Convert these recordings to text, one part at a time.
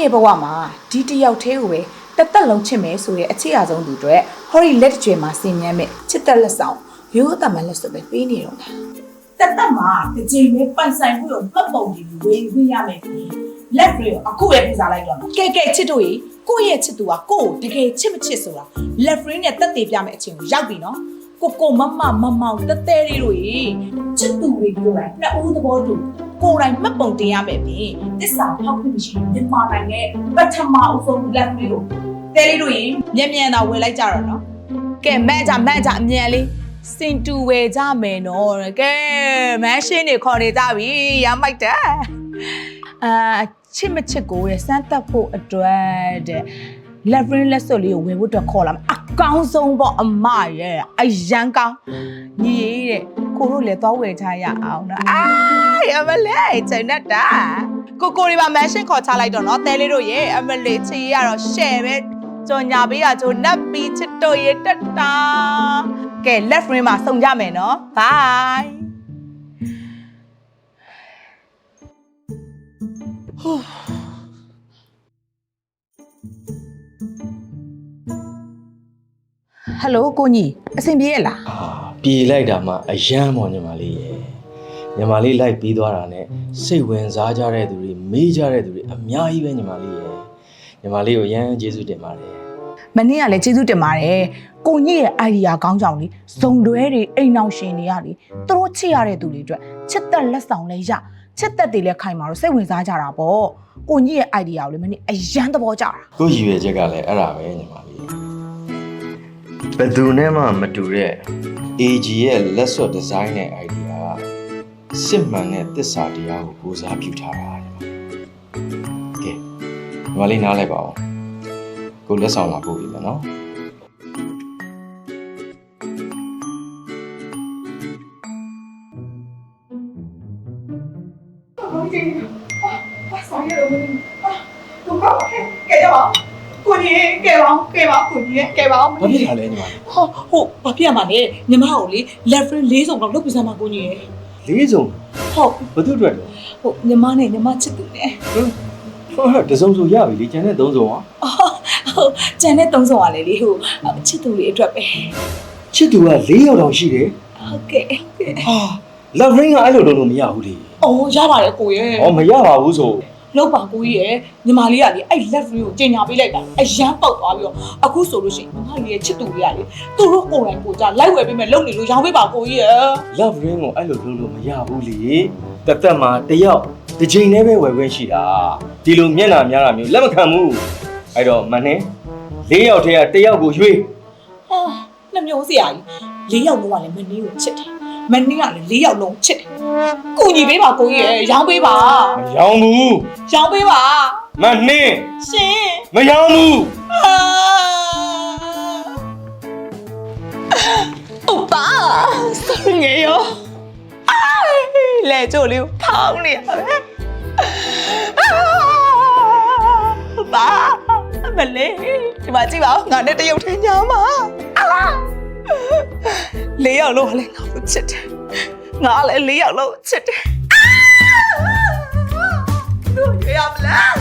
ရဲ့ဘဝမှာဒီတစ်ယောက်တည်းကိုပဲတစ်သက်လုံးချစ်မယ်ဆိုရဲ့အခြေအဆုံးသူတွေဟော်ရီလက်တစ်ကြွယ်မှာဆင်မြန်းမဲ့ချစ်သက်လက်ဆောင်ရိုးသားမှလက်စွပ်ပဲပေးနေတော့တာတက်တက်မှာတစ်ချိန်ပဲပိုင်ဆိုင်မှုကိုပတ်ပုံကြည့်ပြီးဝေခွင့်ရမယ်ပြီလက်တွေအခုပဲပြစားလိုက်တော့နော်ကဲကဲချစ်တို့ရေကိုယ့်ရဲ့ချစ်သူကကိုယ့်ကိုတကယ်ချစ်မချစ်ဆိုတာလက်ဖရင်းနဲ့တက်သေးပြမယ့်အချိန်ကိုရောက်ပြီနော်ကိုကိုမမမမောင်တက်တဲလေးတို့ရေချစ်သူတွေကိုယ်တိုင်နှစ်ဦးသဘောတူ ကိုယ်တိုင်မှတ်ပုံတင်ရမယ်ပြင်တစ္ဆာဖောက်ခွင့်မရှိရင်မြန်မာနိုင်ငံပထမအဆုံးလက်တွေကိုတဲလေးတို့ရင်မြန်မြန်သာဝယ်လိုက်ကြတော့နော်ကဲမန်းကြမန်းကြအမြန်လေးစင်တူဝယ်ကြမယ်နော်ကဲမန်းရှင်းနေခေါ်နေကြပြီရမိုက်တယ်အာချစ်မချစ်ကိုရစမ်းသက်ဖို့အတွက်တဲ့ leverage လက်စွပ်လေးကိုဝယ်ဖို့အတွက်ခေါ်လာမှာအကောင်းဆုံးပေါ့အမရဲ့အရန်ကောင်းညီရဲ့တဲ့ကိုတို့လည်းသွားဝယ်ချရအောင်နော်အာရမလေးချိန်နဲ့တာကိုကိုတွေပါမန်ရှင်းခေါ်ချလိုက်တော့နော်တဲလေးတို့ရဲ့အမလေးချီရတော့ share ပဲကြော်ညာပေးရကြိုနပ်ပြီးချစ်တို့ရဲ့တက်တာကဲ left ring မှာစုံကြမယ်နော် bye ဟ ယ်လိုကိုကြီးအဆင်ပြေရဲ့လားအာပြေလိုက်တာမှအယမ်းပေါ့ညီမလေးရဲ့ညီမလေးလိုက်ပြီးသွားတာနဲ့စိတ်ဝင်စားကြတဲ့သူတွေမေးကြတဲ့သူတွေအများကြီးပဲညီမလေးရဲ့ညီမလေးကိုအယမ်းကျေးဇူးတင်ပါတယ်မနေ့ကလည်းကျေးဇူးတင်ပါတယ်ကိုကြီးရဲ့ idea ကောင်းကြောင်လေးဇုံတွဲတွေအိမ်အောင်ရှင်တွေရလေသူတို့ချစ်ရတဲ့သူတွေအတွက်ချစ်သက်လက်ဆောင်လည်းရချစ်သက်တွေလည်းခိုင်မာတော့စိတ်ဝင်စားကြတာပေါ့ကိုကြီးရဲ့ idea ကိုလည်းမနေ့အရန်သဘောကျတာကိုရည်ရွယ်ချက်ကလည်းအဲ့ဒါပဲညီမလေး ဘယ်သူနဲ့မှမတူတဲ့ AG ရဲ့လက်စွပ်ဒီဇိုင်းနဲ့ idea ကစစ်မှန်တဲ့သစ္စာတရားကိုကိုးစားပြုထားတာညီမကဲညီမလေးနားလိုက်ပါဦးကိုလက်ဆောင်လာပို့ပြီမယ်နော် ကိုကြီးကဲပါကဲပါကိုကြီးကဲပါဘာဖြစ်တာလဲညီမလေးဟောဟုတ်ဘာဖြစ်ရမှာလဲညီမကိုလေ leverage လေးစုံတော့လုပ်ပြစမ်းပါကိုကြီးရဲ့လေးစုံဟုတ်ဘာသူအတွက်လဲဟုတ်ညီမနဲ့ညီမချစ်သူနဲ့ဟိုတစုံစုံရပြီလေကျန်တဲ့သုံးစုံอ่ะဟုတ်ကျန်တဲ့သုံးစုံကလည်းလေဟိုချစ်သူလေးအတွက်ပဲချစ်သူက၄ယောက်တောင်ရှိတယ်ဟုတ်ကဲ့ဟာ love ring ကအဲ့လိုလုပ်လို့မရဘူးလေအော်ရပါတယ်ကိုရဲ့ဟောမရပါဘူးဆို လောက်ပါကိုကြီးရဲ့ညီမလေးကလေအဲ့ leverage ကိုကျင်ညာပေးလိုက်တာအရန်ပေါက်သွားပြီးတော့အခုဆိုလို့ရှိရင်ညီမလေးရဲ့ချစ်သူလေးကလေသူတို့ကိုယ်တိုင်ကိုကြလိုက်ဝယ်ပေးမယ်လုပ်နေလို့ရောင်းပေးပါကိုကြီးရဲ့ love ring ကိုအဲ့လိုလုပ်လို့မရဘူးလေတသက်မှာတစ်ယောက်တစ်ချိန်နဲ့ပဲဝယ်ခွင့်ရှိတာဒီလိုမျက်နှာများတာမျိုးလက်မခံဘူးအဲ့တော့မနှင်း၄ယောက်ထဲကတစ်ယောက်ကိုရွေးဟာနှမျိုးစရာကြီး၄ယောက်လုံးကလည်းမနီးကိုချစ်တယ်မနီးကလည်း၄ယောက်လုံးချစ်တယ် ကိုညီပေးပါကိုကြီးရဲ့ရောင်းပေးပါမရောဘူးရောင်းပေးပါမနှင်းရှင်မရောဘူးဥပါ sorry ငယ်ရောလဲကြိုလေးဖောင်းနေရပဲပါမလေးဒီမှာကြည့်ပါဦးငါနဲ့တရုတ်ထင်းညာမှာအလားလေးယောက်လုံးကလည်းငါ့ကိုချစ်တယ် ငါလည်းလေးယောက်လုံးချစ်တယ်တို့ရရမလား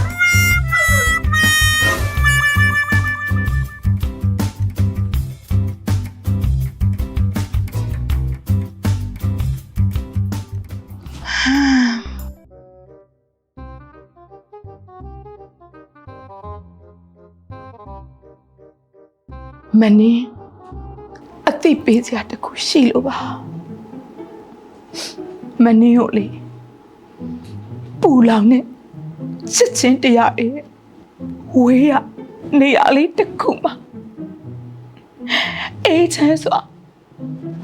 မနေအသိပေးစရာတခုရှိလို့ပါ မနေကိုလေပူလောင်နဲ့ချစ်ချင်းတရားရဲ့ဝေးရနေရာလေးတစ်ခုမှာအေးချမ်းစွာ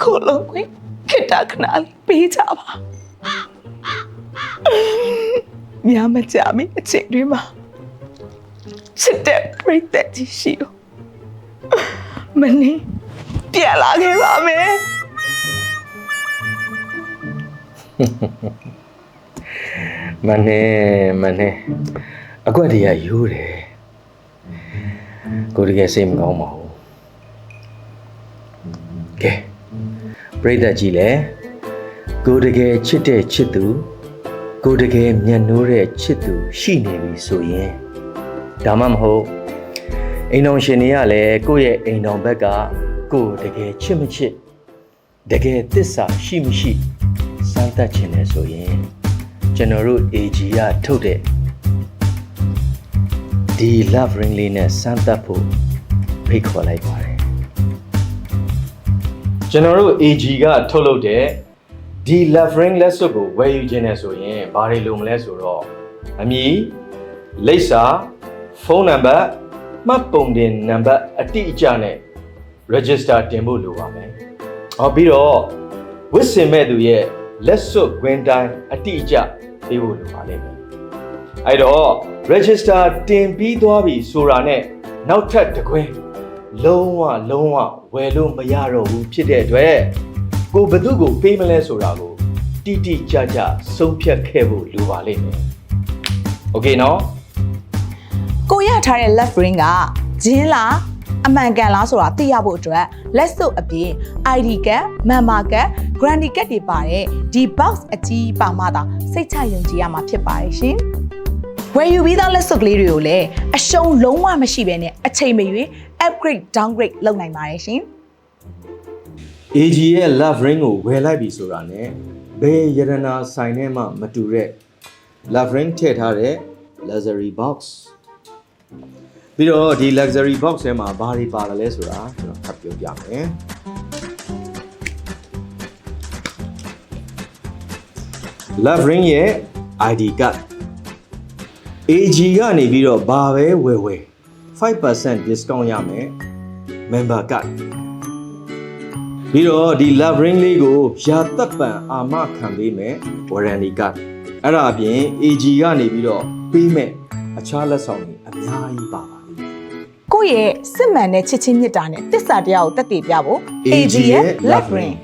ခုလုံးခွင့်ခိတ္တခဏလေးပေးကြပါများမကြမီအချိန်တွေမှာချစ်တဲ့ပြိတ္တကြီးရှိတော့မနေပြန်လာခဲ့ပါမယ် မနှင်းမနှင်းအကွက်တည်းကယူတယ်ကိုတကယ်စိတ်မကောင်းပါဘူးကဲပြိတ္တကြီးလဲကိုတကယ်ချစ်တဲ့ချစ်သူကိုတကယ်မျက်နှိုးတဲ့ချစ်သူရှိနေပြီဆိုရင်ဒါမှမဟုတ်အိမ်တော်ရှင်တွေကလည်းကိုယ့်ရဲ့အိမ်တော်ဘက်ကကိုယ်တကယ်ချစ်မချစ်တကယ်သစ္စာရှိမရှိ စမ်းသပ်ခြင်းလဲဆိုရင်ကျွန်တော်တို့ AG ကထုတ်တဲ့ဒီ love ring လေးနဲ့စမ်းသပ်ဖို့ဖိတ်ခေါ်လိုက်ပါတယ်ကျွန်တော်တို့ AG ကထုတ်လုပ်တဲ့ဒီ love ring လက်စွပ်ကိုဝယ်ယူခြင်းနဲ့ဆိုရင်ဘာတွေလိုမလဲဆိုတော့အမည်လိပ်စာဖုန်းနံပါတ်မှတ်ပုံတင်နံပါတ်အတိအကျနဲ့ register တင်ဖို့လိုပါမယ်။ဟောပြီးတော့ဝစ်စင်မဲ့သူရဲ့ လက်စွပ်ခွင်းတိုင်းအတိအကျပေးဖို့လိုပါလိမ့်မယ်။အဲ့တော့ register တင်ပြီးသွားပြီဆိုတာနဲ့နောက်ထပ်တစ်ခွင်းလုံးဝလုံးဝဝယ်လို့မရတော့ဘူးဖြစ်တဲ့အတွက်ကိုဘယ်သူကိုပေးမလဲဆိုတာကိုတိတိကျကျဆုံးဖြတ်ခဲ့ဖို့လိုပါလိမ့်မယ်။ Okay နော်ကိုရထားတဲ့ left ring ကဂျင်းလား အမှန်ကန်လားဆိုတာသိရဖို့အတွက်လက်စုပ်အပြင် ID ကတ် member ကတ် granny ကတ်တွေပါတဲ့ဒီ box အကြီးပါမှသာစိတ်ချယုံကြည်ရမှာဖြစ်ပါတယ်ရှင်ဝယ်ယူပြီးသားလက်စုပ်ကလေးတွေကိုလည်းအရှုံးလုံးဝမရှိဘဲနဲ့အချိန်မရွေး upgrade downgrade လုပ်နိုင်ပါတယ်ရှင် AG ရဲ့ love ring ကိုဝယ်လိုက်ပြီဆိုတာနဲ့ဘယ်ယရနာဆိုင်နဲ့မှမတူတဲ့ love ring ထည့်ထားတဲ့ luxury box ပြီးတော့ဒီ luxury box ထဲမှာဘာတွေပါလဲဆိုတာကျွန်တော်ဖတ်ပြောပြမယ် love ring ရဲ့ ID card AG ကနေပြီးတော့ဘာပဲဝယ်ဝယ်5% discount ရမယ် member card ပြီးတော့ဒီ love ring လေးကိုရာသက်ပံအာမခံပေးမယ် warranty card အဲ့ဒါအပြင် AG ကနေပြီးတော့ပေးမယ် အခြားလက်ဆောင်တွေအများကြီးပါပါလိမ့်မယ်ကိုယ့်ရဲ့စစ်မှန်တဲ့ချစ်ချင်းမြတ်တာနဲ့တစ္ဆာတရားကိုတက်တည်ပြဖို့ AG ရဲ့ love ring